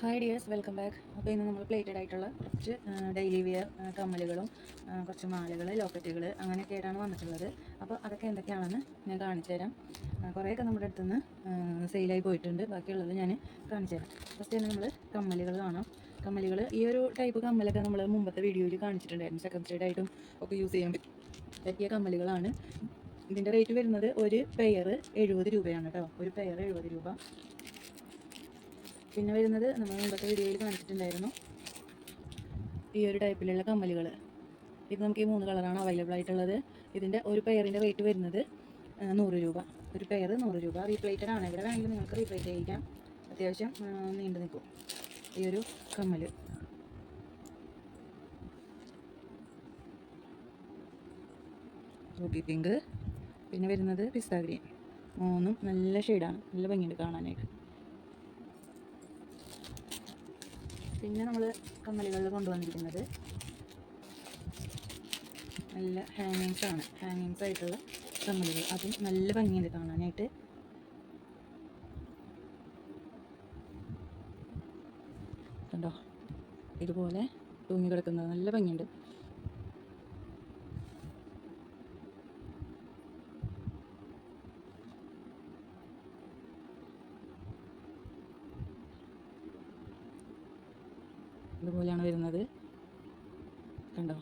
Hi dears welcome back അപ്പോൾ ഇന്ന് നമ്മൾ പ്ലേറ്റഡ് ആയിട്ടുള്ള കുറച്ച് ഡെയിലി വെയർ കമ്മലുകളും കുറച്ച് മാലകൾ ലോക്കറ്റുകൾ അങ്ങനെയൊക്കെ ആയിട്ടാണ് വന്നിട്ടുള്ളത്. അപ്പോൾ അതൊക്കെ എന്തൊക്കെയാണെന്ന് ഞാൻ കാണിച്ചു തരാം. കുറേയൊക്കെ നമ്മുടെ അടുത്ത് നിന്ന് സെയിലായി പോയിട്ടുണ്ട്. ബാക്കിയുള്ളത് ഞാൻ കാണിച്ചു തരാം. ഫസ്റ്റ് തന്നെ നമ്മൾ കമ്മലുകൾ കാണാം. കമ്മലുകൾ ഈ ഒരു ടൈപ്പ് കമ്മലൊക്കെ നമ്മൾ മുമ്പത്തെ വീഡിയോയിൽ കാണിച്ചിട്ടുണ്ടായിരുന്നു. സെക്കൻഡ് സൈഡ് ആയിട്ടും ഒക്കെ യൂസ് ചെയ്യാൻ പറ്റും പറ്റിയ കമ്മലുകളാണ്. ഇതിന്റെ റേറ്റ് വരുന്നത് ഒരു പെയർ എഴുപത് രൂപയാണ് കേട്ടോ. ഒരു പെയർ എഴുപത് രൂപ. പിന്നെ വരുന്നത് നമ്മൾ മുമ്പത്തെ വീഡിയോയിൽ കാണിച്ചിട്ടുണ്ടായിരുന്നു. ഈ ഒരു ടൈപ്പിലുള്ള കമ്മലുകൾ. ഇത് നമുക്ക് ഈ മൂന്ന് കളറാണ് അവൈലബിൾ ആയിട്ടുള്ളത്. ഇതിന്റെ ഒരു പെയറിന്റെ റേറ്റ് വരുന്നത് നൂറ് രൂപ. ഒരു പെയർ നൂറ് രൂപ. റീപ്ലേറ്റഡ് ആണ്. ഇവിടെ വേണമെങ്കിൽ നിങ്ങൾക്ക് റീപ്ലേറ്റ് ചെയ്യിക്കാം അത്യാവശ്യം നീണ്ടു നിൽക്കും. ഈ ഒരു കമ്മൽ റൂബി പിങ്ക് പിന്നെ വരുന്നത് പിസ്ത ഗ്രീൻ മൂന്നും നല്ല ഷെയ്ഡാണ് നല്ല ഭംഗിയുണ്ട് കാണാനായിട്ട്. പിന്നെ നമ്മൾ കമ്മലുകളിൽ കൊണ്ടുവന്നിരിക്കുന്നത്. നല്ല ഹാങ്ങിങ്സ് ആണ്. ഹാങ്ങിങ്സ് ആയിട്ടുള്ള കമ്മലുകൾ. അതും നല്ല ഭംഗിയുണ്ട് കാണാനായിട്ട്. കണ്ടോ? ഇതുപോലെ തൂങ്ങി കിടക്കുന്നത് നല്ല ഭംഗിയുണ്ട്. ഇതുപോലെയാണ് വരുന്നത്. കണ്ടോ?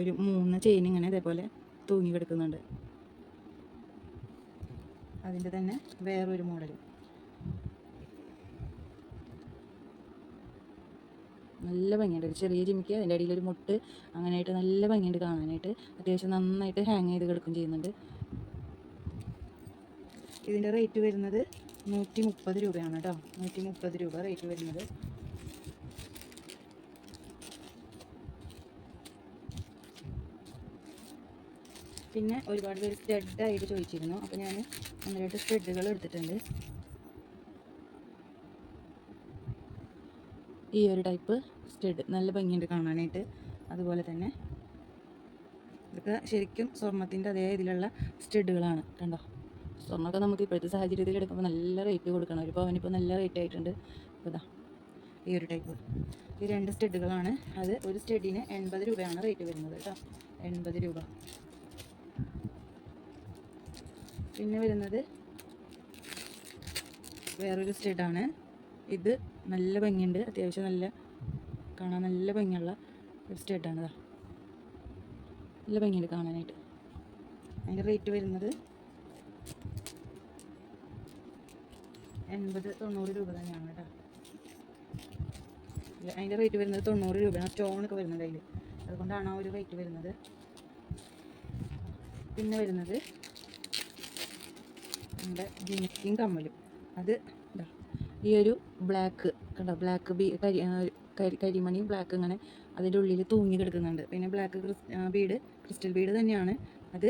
ഒരു മൂന്ന് ചെയിൻ ഇങ്ങനെ ഇതേപോലെ തൂങ്ങി കിടക്കുന്നുണ്ട്. അതിന്റെ തന്നെ വേറൊരു മോഡൽ നല്ല ഭംഗിയുണ്ട്. ഒരു ചെറിയ ജിമിക്ക് അതിന്റെ അടിയിൽ ഒരു മുട്ട് അങ്ങനെയായിട്ട് നല്ല ഭംഗിയുണ്ട് കാണാനായിട്ട്. അത്യാവശ്യം നന്നായിട്ട് ഹാങ് ചെയ്ത് കിടക്കും ചെയ്യുന്നുണ്ട്. ഇതിന്റെ റേറ്റ് വരുന്നത് നൂറ്റി മുപ്പത് രൂപയാണ് കേട്ടോ. നൂറ്റി മുപ്പത് രൂപ റേറ്റ് വരുന്നത്. പിന്നെ ഒരുപാട് പേര് സ്റ്റഡായിട്ട് ചോദിച്ചിരുന്നു. അപ്പോൾ ഞാൻ ഒന്ന് രണ്ട് സ്റ്റഡുകൾ എടുത്തിട്ടുണ്ട്. ഈ ഒരു ടൈപ്പ് സ്റ്റെഡ് നല്ല ഭംഗിയുണ്ട് കാണാനായിട്ട്. അതുപോലെ തന്നെ ഇതൊക്കെ ശരിക്കും സ്വർണത്തിന്റെ അതേ ഇതിലുള്ള സ്റ്റഡുകളാണ് കണ്ടോ? സ്വർണമൊക്കെ നമുക്ക് ഇപ്പോഴത്തെ സാഹചര്യത്തിൽ എടുക്കുമ്പോൾ നല്ല റേറ്റ് കൊടുക്കണം. ഒരു പവനിപ്പോൾ നല്ല റേറ്റ് ആയിട്ടുണ്ട്. ഇതാ ഈ ഒരു ടൈപ്പ് ഈ രണ്ട് സ്റ്റഡുകളാണ്. അത് ഒരു സ്റ്റെഡിന് എൺപത് രൂപയാണ് റേറ്റ് വരുന്നത് കേട്ടോ. എൺപത് രൂപ. പിന്നെ വരുന്നത് വേറൊരു സ്റ്റഡാണ്. ഇത് നല്ല ഭംഗിയുണ്ട്. അത്യാവശ്യം നല്ല കാണാൻ നല്ല ഭംഗിയുള്ള ഒരു സ്റ്റഡാണ് നല്ല ഭംഗിയുണ്ട് കാണാനായിട്ട്. അതിന്റെ റേറ്റ് വരുന്നത് എൺപത് തൊണ്ണൂറ് രൂപ തന്നെയാണ് കേട്ടോ. അതിന്റെ റേറ്റ് വരുന്നത് തൊണ്ണൂറ് രൂപയാണ് സ്റ്റോണൊക്കെ വരുന്നത് അതിൽ അതുകൊണ്ടാണ് ആ ഒരു റേറ്റ് വരുന്നത്. പിന്നെ വരുന്നത് നമ്മുടെ ജിമിക്കും കമ്മലും. അത് ഈ ഒരു ബ്ലാക്ക് കണ്ടോ? ബ്ലാക്ക് ബീ കരി കരിമണിയും കരിമണി ബ്ലാക്ക് ഇങ്ങനെ അതിന്റെ ഉള്ളിൽ തൂങ്ങി കിടക്കുന്നുണ്ട്. പിന്നെ ബ്ലാക്ക് ബീഡ് ക്രിസ്റ്റൽ ബീഡ് തന്നെയാണ് അത്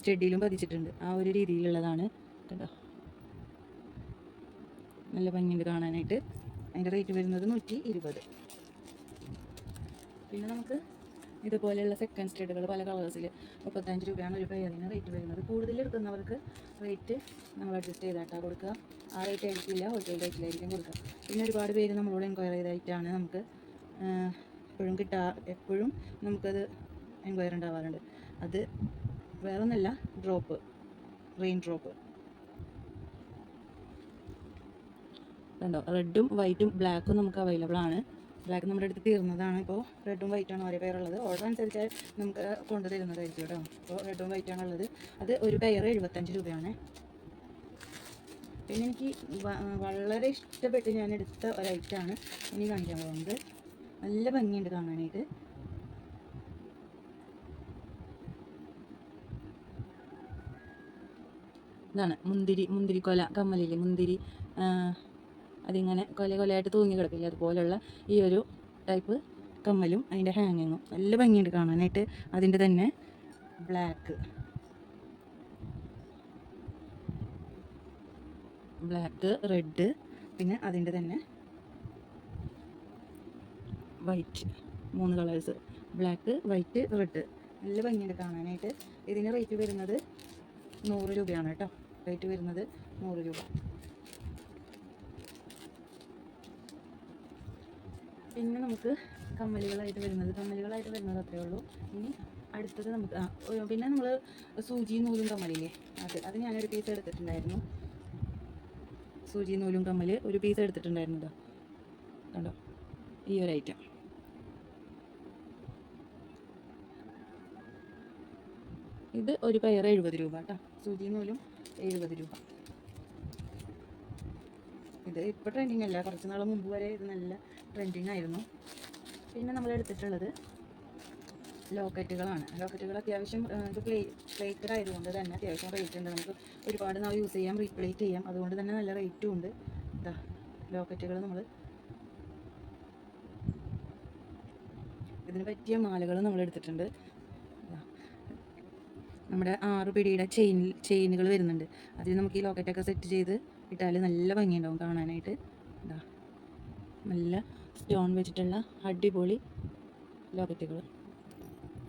സ്റ്റഡിയിലും പതിച്ചിട്ടുണ്ട്. ആ ഒരു രീതിയിലുള്ളതാണ്. കണ്ടോ? നല്ല ഭംഗിയുണ്ട് കാണാനായിട്ട്. അതിന്റെ റേറ്റ് വരുന്നത് നൂറ്റി ഇരുപത് പിന്നെ നമുക്ക് ഇതുപോലെയുള്ള സെക്കൻഡ് സ്റ്റേഡുകൾ പല കളേഴ്സിൽ മുപ്പത്തഞ്ച് രൂപയാണ് ഒരു പെയറിന് റേറ്റ് വരുന്നത്. കൂടുതൽ എടുക്കുന്നവർക്ക് റേറ്റ് നമ്മൾ അഡ്ജസ്റ്റ് ചെയ്തായിട്ടാണ് കൊടുക്കുക. ആ റേറ്റ് ആയിരിക്കില്ല ഹോൾസെയിൽ റേറ്റിലായിരിക്കും കൊടുക്കുക. പിന്നെ ഒരുപാട് പേര് നമ്മളോട് എൻക്വയറി ചെയ്തായിട്ടാണ് നമുക്ക് എപ്പോഴും കിട്ടാ എപ്പോഴും നമുക്കത് എൻക്വയറി ഉണ്ടാവാറുണ്ട്. അത് വേറൊന്നല്ല ഡ്രോപ്പ് റെയിൻ ഡ്രോപ്പ് കണ്ടോ? റെഡും വൈറ്റും ബ്ലാക്കും നമുക്ക് അവൈലബിൾ ആണ്. ബ്ലാക്ക് നമ്മുടെ അടുത്ത് തീർന്നതാണ്. ഇപ്പോൾ റെഡും വൈറ്റാണ് ഒരേ പേരുള്ളത് ഓർഡർ അനുസരിച്ച് നമുക്ക് കൊണ്ടു തരുന്നതായിരിക്കും കേട്ടോ. അപ്പോൾ റെഡും വൈറ്റാണ് ഉള്ളത് അത് ഒരു പെയർ എഴുപത്തഞ്ച് രൂപയാണ്. പിന്നെ എനിക്ക് വളരെ ഇഷ്ടപ്പെട്ട് ഞാൻ എടുത്ത ഒരൈറ്റാണ് ഇനി കാണിക്കാൻ പോകുന്നത്. നല്ല ഭംഗിയുണ്ട് കാണാനായിട്ട്. ഇതാണ് മുന്തിരി മുന്തിരി കൊല കമ്മലില്ലേ മുന്തിരി അതിങ്ങനെ കൊല കൊലയായിട്ട് തൂങ്ങി കിടക്കില്ല? അതുപോലുള്ള ഈ ഒരു ടൈപ്പ് കമ്മലും അതിന്റെ ഹാങ്ങിങ്ങും നല്ല ഭംഗിയുണ്ട് കാണാനായിട്ട്. അതിന്റെ തന്നെ ബ്ലാക്ക് ബ്ലാക്ക് റെഡ് പിന്നെ അതിന്റെ തന്നെ വൈറ്റ് മൂന്ന് കളേഴ്സ് ബ്ലാക്ക് വൈറ്റ് റെഡ് നല്ല ഭംഗിയുണ്ട് കാണാനായിട്ട്. ഇതിന് റേറ്റ് വരുന്നത് നൂറ് രൂപയാണ് കേട്ടോ. റേറ്റ് വരുന്നത് നൂറ് രൂപ. പിന്നെ നമുക്ക് കമ്മലുകളായിട്ട് വരുന്നത്. കമ്മലുകളായിട്ട് വരുന്നത് അത്രേ ഉള്ളൂ. ഇനി അടുത്തത് നമുക്ക് പിന്നെ നമ്മൾ സൂചി നൂലും കമ്മലില്ലേ? അത് അത് ഞാനൊരു പീസ് എടുത്തിട്ടുണ്ടായിരുന്നു. സൂചി നൂലും കമ്മൽ ഒരു പീസ് എടുത്തിട്ടുണ്ടായിരുന്നു കണ്ടോ? ഈ ഒരു ഐറ്റം ഇത് ഒരു പയർ എഴുപത് രൂപ കേട്ടോ സൂചി നൂലും എഴുപത് രൂപ. ഇത് ഇപ്പോൾ ട്രെൻഡിങ് അല്ല. കുറച്ച് നാൾ മുമ്പ് വരെ ഇത് നല്ല ട്രെൻഡിങ് ആയിരുന്നു. പിന്നെ നമ്മൾ എടുത്തിട്ടുള്ളത് ലോക്കറ്റുകളാണ്. ലോക്കറ്റുകൾ അത്യാവശ്യം ഇത് പ്ലേ പ്ലേറ്റഡ് ആയതുകൊണ്ട് തന്നെ അത്യാവശ്യം റേറ്റ് ഉണ്ട്. നമുക്ക് ഒരുപാട് നാൾ യൂസ് ചെയ്യാം റീപ്ലേറ്റ് ചെയ്യാം. അതുകൊണ്ട് തന്നെ നല്ല റേറ്റും ഉണ്ട്. ഇതാ ലോക്കറ്റുകൾ നമ്മൾ ഇതിന് പറ്റിയ മാലകൾ നമ്മൾ എടുത്തിട്ടുണ്ട്. നമ്മുടെ ആറ് പിടിയുടെ ചെയിൻ ചെയിനുകൾ വരുന്നുണ്ട്. അതിൽ നമുക്ക് ഈ ലോക്കറ്റൊക്കെ സെറ്റ് ചെയ്ത് ഇട്ടാൽ നല്ല ഭംഗിയുണ്ടാവും കാണാനായിട്ട്. ഇതാ നല്ല സ്റ്റോൺ വെച്ചിട്ടുള്ള അടിപൊളി ലോക്കറ്റുകൾ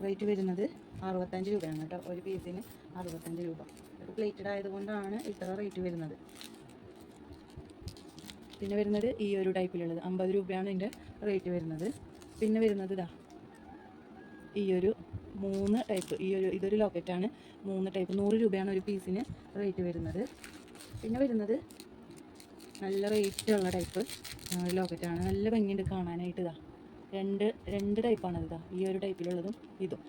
റേറ്റ് വരുന്നത് അറുപത്തഞ്ച് രൂപയാണ് കേട്ടോ. ഒരു പീസിന് അറുപത്തഞ്ച് രൂപ. ഇത് പ്ലേറ്റഡ് ആയതുകൊണ്ടാണ് ഇത്ര റേറ്റ് വരുന്നത്. പിന്നെ വരുന്നത് ഈ ഒരു ടൈപ്പിലുള്ളത് അമ്പത് രൂപയാണ് ഇതിന്റെ റേറ്റ് വരുന്നത്. പിന്നെ വരുന്നത് ഇതാ ഈ ഒരു മൂന്ന് ടൈപ്പ് ഈ ഒരു ഇതൊരു ലോക്കറ്റാണ് മൂന്ന് ടൈപ്പ് നൂറ് രൂപയാണ് ഒരു പീസിന് റേറ്റ് വരുന്നത്. പിന്നെ വരുന്നത് നല്ല റേറ്റ് ഉള്ള ടൈപ്പ് ലോക്കറ്റാണ് നല്ല ഭംഗിയുണ്ട് കാണാനായിട്ട് ഇതാ. രണ്ട് രണ്ട് ടൈപ്പാണ് ഇതാ ഈ ഒരു ടൈപ്പിലുള്ളതും ഇതും.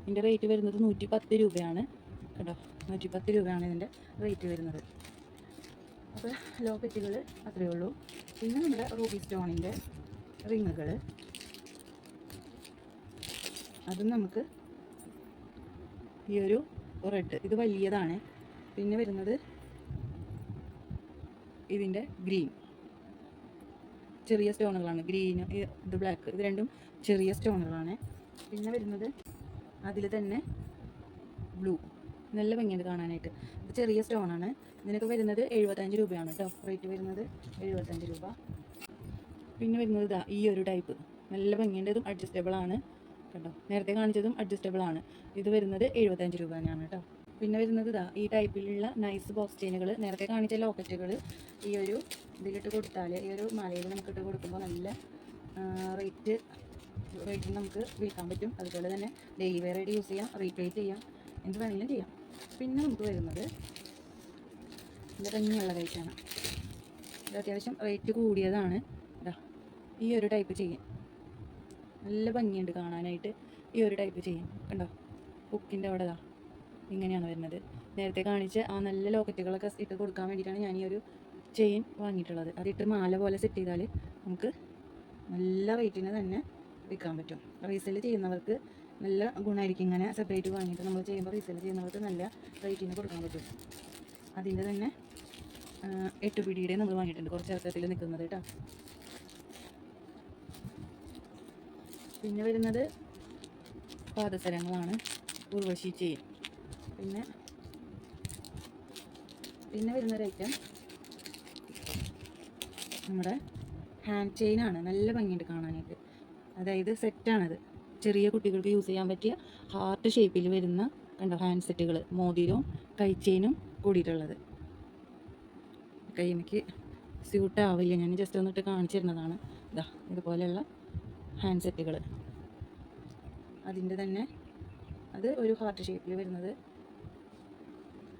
ഇതിന്റെ റേറ്റ് വരുന്നത് നൂറ്റി പത്ത് രൂപയാണ്. കേട്ടോ നൂറ്റി പത്ത് രൂപയാണ് ഇതിന്റെ റേറ്റ് വരുന്നത്. അപ്പോൾ ലോക്കറ്റുകൾ അത്രയേ ഉള്ളൂ. പിന്നെ നമ്മുടെ റൂബി സ്റ്റോണിന്റെ റിങ്ങുകൾ അതും നമുക്ക് ഈ ഒരു റെഡ് ഇത് വലിയതാണ്. പിന്നെ വരുന്നത് ഇതിന്റെ ഗ്രീൻ. ചെറിയ സ്റ്റോണുകളാണ്. ഗ്രീൻ ഇത് ബ്ലാക്ക് ഇത് രണ്ടും ചെറിയ സ്റ്റോണുകളാണ്. പിന്നെ വരുന്നത് അതിൽ തന്നെ ബ്ലൂ. നല്ല ഭംഗിയുണ്ട് കാണാനായിട്ട്. ഇത് ചെറിയ സ്റ്റോണാണ്. ഇതിനൊക്കെ വരുന്നത് എഴുപത്തഞ്ച് രൂപയാണ് കേട്ടോ. റേറ്റ് വരുന്നത് എഴുപത്തഞ്ച് രൂപ. പിന്നെ വരുന്നത് ഇതാ ഈ ഒരു ടൈപ്പ്. നല്ല ഭംഗിയുണ്ട്. ഇതും അഡ്ജസ്റ്റബിൾ ആണ് കേട്ടോ. നേരത്തെ കാണിച്ചതും അഡ്ജസ്റ്റബിൾ ആണ്. ഇത് വരുന്നത് എഴുപത്തഞ്ച് രൂപ തന്നെയാണ് കേട്ടോ. പിന്നെ വരുന്നത് ഇതാ ഈ ടൈപ്പിലുള്ള നൈസ് ബോക്സ് ചെയിനുകൾ നേരത്തെ കാണിച്ച ലോക്കറ്റുകൾ ഈ ഒരു ഇതിലിട്ട് കൊടുത്താൽ ഈ ഒരു മലയിൽ നമുക്ക് ഇട്ട് കൊടുക്കുമ്പോൾ നല്ല റേറ്റ് റേറ്റിന് നമുക്ക് വിൽക്കാൻ പറ്റും. അതുപോലെ തന്നെ ഡെയിലി വെയർ ആയിട്ട് യൂസ് ചെയ്യാം റീപ്ലേറ്റ് ചെയ്യാം എന്ത് വേണമെങ്കിലും ചെയ്യാം. പിന്നെ നമുക്ക് വരുന്നത് ഇത് തന്നെയുള്ള റേറ്റാണ് ഇത് അത്യാവശ്യം റേറ്റ് കൂടിയതാണ്. ഇതാ ഈ ഒരു ടൈപ്പ് ചെയ്യാം നല്ല ഭംഗിയുണ്ട് കാണാനായിട്ട്. ഈ ഒരു ടൈപ്പ് ചെയ്യാം കണ്ടോ? ബുക്കിന്റെ അവിടെ ദാ. ഇങ്ങനെയാണ് വരുന്നത്. നേരത്തെ കാണിച്ച് ആ നല്ല ലോക്കറ്റുകളൊക്കെ ഇട്ട് കൊടുക്കാൻ വേണ്ടിയിട്ടാണ് ഞാൻ ഈ ഒരു ചെയിൻ വാങ്ങിയിട്ടുള്ളത്. അതിട്ട് മാല പോലെ സെറ്റ് ചെയ്താൽ നമുക്ക് നല്ല റേറ്റിന് തന്നെ വിൽക്കാൻ പറ്റും. റീസെൽ ചെയ്യുന്നവർക്ക് നല്ല ഗുണമായിരിക്കും ഇങ്ങനെ സെപ്പറേറ്റ് വാങ്ങിയിട്ട് നമ്മൾ ചെയ്യുമ്പോൾ റീസെൽ ചെയ്യുന്നവർക്ക് നല്ല റേറ്റിന് കൊടുക്കാൻ പറ്റും. അതിന്റെ തന്നെ എട്ട് പിടിയുടെ നമ്മൾ വാങ്ങിയിട്ടുണ്ട്. കുറച്ച് ഇറക്കത്തിൽ നിൽക്കുന്നത് കേട്ടോ. പിന്നെ വരുന്നത് പാദസരങ്ങളാണ്. ഉർവശി ചെയിൻ. പിന്നെ പിന്നെ വരുന്നൊരു ഐറ്റം നമ്മുടെ ഹാൻഡ് ചെയിനാണ് നല്ല ഭംഗിയുണ്ട് കാണാനായിട്ട്. അതായത് സെറ്റാണത് ചെറിയ കുട്ടികൾക്ക് യൂസ് ചെയ്യാൻ പറ്റിയ ഹാർട്ട് ഷേപ്പിൽ വരുന്ന കണ്ടോ ഹാൻഡ് സെറ്റുകൾ മോതിരവും കൈ ചെയിനും കൂടിയിട്ടുള്ളത്. കൈമയ്ക്ക് സ്യൂട്ട് ഞാൻ ജസ്റ്റ് ഒന്നിട്ട് കാണിച്ചിരുന്നതാണ്. ഇതാ ഇതുപോലെയുള്ള ഹാൻഡ് സെറ്റുകൾ അതിന്റെ തന്നെ അത് ഒരു ഹാർട്ട് ഷേപ്പിൽ വരുന്നത്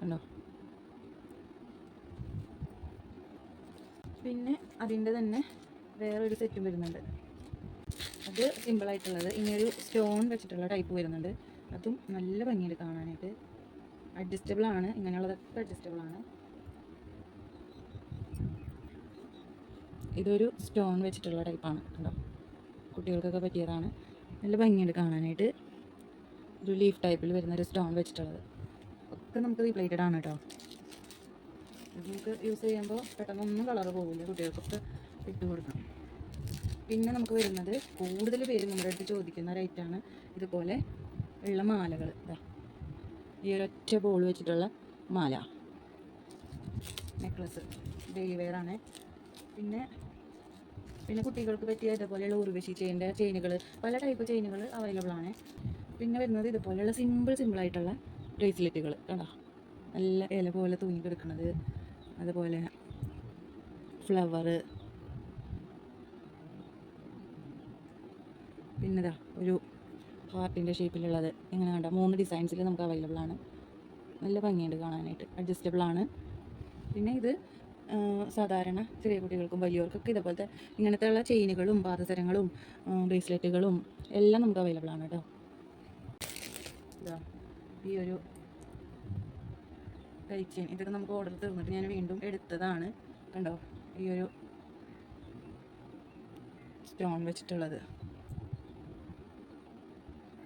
കണ്ടോ പിന്നെ അതിന്റെ തന്നെ വേറൊരു സെറ്റും വരുന്നുണ്ട്. അത് സിമ്പിളായിട്ടുള്ളത് ഇനിയൊരു സ്റ്റോൺ വെച്ചിട്ടുള്ള ടൈപ്പ് വരുന്നുണ്ട്. അതും നല്ല ഭംഗിയിൽ കാണാനായിട്ട്. അഡ്ജസ്റ്റബിൾ ആണ്. ഇങ്ങനെയുള്ളതൊക്കെ അഡ്ജസ്റ്റബിൾ ആണ്. ഇതൊരു സ്റ്റോൺ വെച്ചിട്ടുള്ള ടൈപ്പാണ് കണ്ടോ? കുട്ടികൾക്കൊക്കെ പറ്റിയതാണ്. നല്ല ഭംഗിയുണ്ട് കാണാനായിട്ട്. ഒരു ലീഫ് ടൈപ്പിൽ വരുന്ന ഒരു സ്റ്റോൺ വെച്ചിട്ടുള്ളത്. ഒക്കെ നമുക്ക് റീപ്ലേറ്റഡ് ആണ് കേട്ടോ നമുക്ക് യൂസ് ചെയ്യുമ്പോൾ പെട്ടെന്നൊന്നും കളർ പോകില്ല കുട്ടികൾക്കൊക്കെ ഇട്ട് കൊടുക്കണം പിന്നെ നമുക്ക് വരുന്നത് കൂടുതൽ പേര് നമ്മുടെ അടുത്ത് ചോദിക്കുന്ന ഒരു ഐറ്റാണ് ഇതുപോലെ ഉള്ള മാലകൾ. ഈ ഒരൊറ്റ ബോൾ വെച്ചിട്ടുള്ള മാല. നെക്ലസ് ഡെയിലി വെയർ ആണ്. പിന്നെ പിന്നെ കുട്ടികൾക്ക് പറ്റിയ ഇതുപോലെയുള്ള ഉർവശി ചെയിന്റെ ചെയിനുകൾ പല ടൈപ്പ് ചെയിനുകൾ അവൈലബിൾ ആണ്. പിന്നെ വരുന്നത് ഇതുപോലെയുള്ള സിമ്പിൾ സിമ്പിൾ ആയിട്ടുള്ള ബ്രേസ്ലെറ്റുകൾ കണ്ടോ? നല്ല ഇല പോലെ തൂങ്ങി കിടക്കുന്നത് അതുപോലെ ഫ്ലവർ പിന്നെതാ ഒരു ഹാർട്ടിന്റെ ഷേപ്പിലുള്ളത് ഇങ്ങനെ കണ്ട? മൂന്ന് ഡിസൈൻസിൽ നമുക്ക് അവൈലബിൾ ആണ്. നല്ല ഭംഗിയുണ്ട് കാണാനായിട്ട്. അഡ്ജസ്റ്റബിൾ ആണ്. പിന്നെ ഇത് സാധാരണ ചെറിയ കുട്ടികൾക്കും വലിയവർക്കൊക്കെ ഇതേപോലത്തെ ഇങ്ങനത്തെ ഉള്ള ചെയിനുകളും പാദസരങ്ങളും ബ്രേസ്ലെറ്റുകളും എല്ലാം നമുക്ക് അവൈലബിൾ ആണ് കേട്ടോ ഇതാ ഈ ഒരു കൈ ചെയിൻ ഇതൊക്കെ നമുക്ക് ഓർഡർ തീർന്നിട്ട് ഞാൻ വീണ്ടും എടുത്തതാണ്. കണ്ടോ? ഈ ഒരു സ്റ്റോൺ വെച്ചിട്ടുള്ളത്.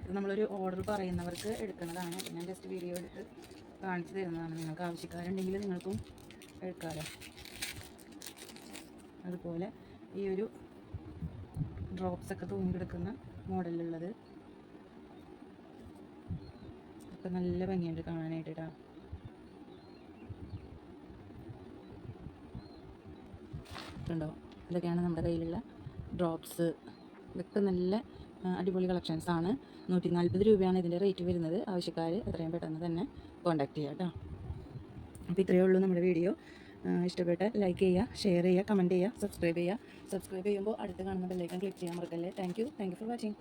നമ്മളൊരു ഓർഡർ പറയുന്നവർക്ക് എടുക്കുന്നതാണ്. ഞാൻ ജസ്റ്റ് വീഡിയോ എടുത്ത് കാണിച്ചു തരുന്നതാണ്. നിങ്ങൾക്ക് ആവശ്യക്കാരുണ്ടെങ്കിൽ നിങ്ങൾക്കും എടുക്കാമല്ലോ അതുപോലെ ഈ ഒരു ഡ്രോപ്സ് ഒക്കെ തൂങ്ങി കിടക്കുന്ന മോഡലിലുള്ളത് ഒക്കെ നല്ല ഭംഗിയുണ്ട് കാണാനായിട്ട് കേട്ടോ കണ്ടോ? ഇതൊക്കെയാണ് നമ്മുടെ കയ്യിലുള്ള ഡ്രോപ്സ് ഇതൊക്കെ നല്ല അടിപൊളി കളക്ഷൻസ് ആണ്. നൂറ്റി നാൽപ്പത് രൂപയാണ് ഇതിന്റെ റേറ്റ് വരുന്നത്. ആവശ്യക്കാർ എത്രയും പെട്ടെന്ന് തന്നെ കോൺടാക്ട് ചെയ്യുക കേട്ടോ അപ്പോൾ ഇത്രയേ ഉള്ളൂ നമ്മുടെ വീഡിയോ ഇഷ്ടപ്പെട്ട ലൈക്ക് ചെയ്യുക ഷെയർ ചെയ്യുക കമന്റ് ചെയ്യുക സബ്സ്ക്രൈബ് ചെയ്യുക. സബ്സ്ക്രൈബ് ചെയ്യുമ്പോൾ അടുത്ത് കാണുന്ന ബെല്ലൈക്കൺ ക്ലിക്ക് ചെയ്യാൻ മറക്കല്ലേ. Thank you thank you for watching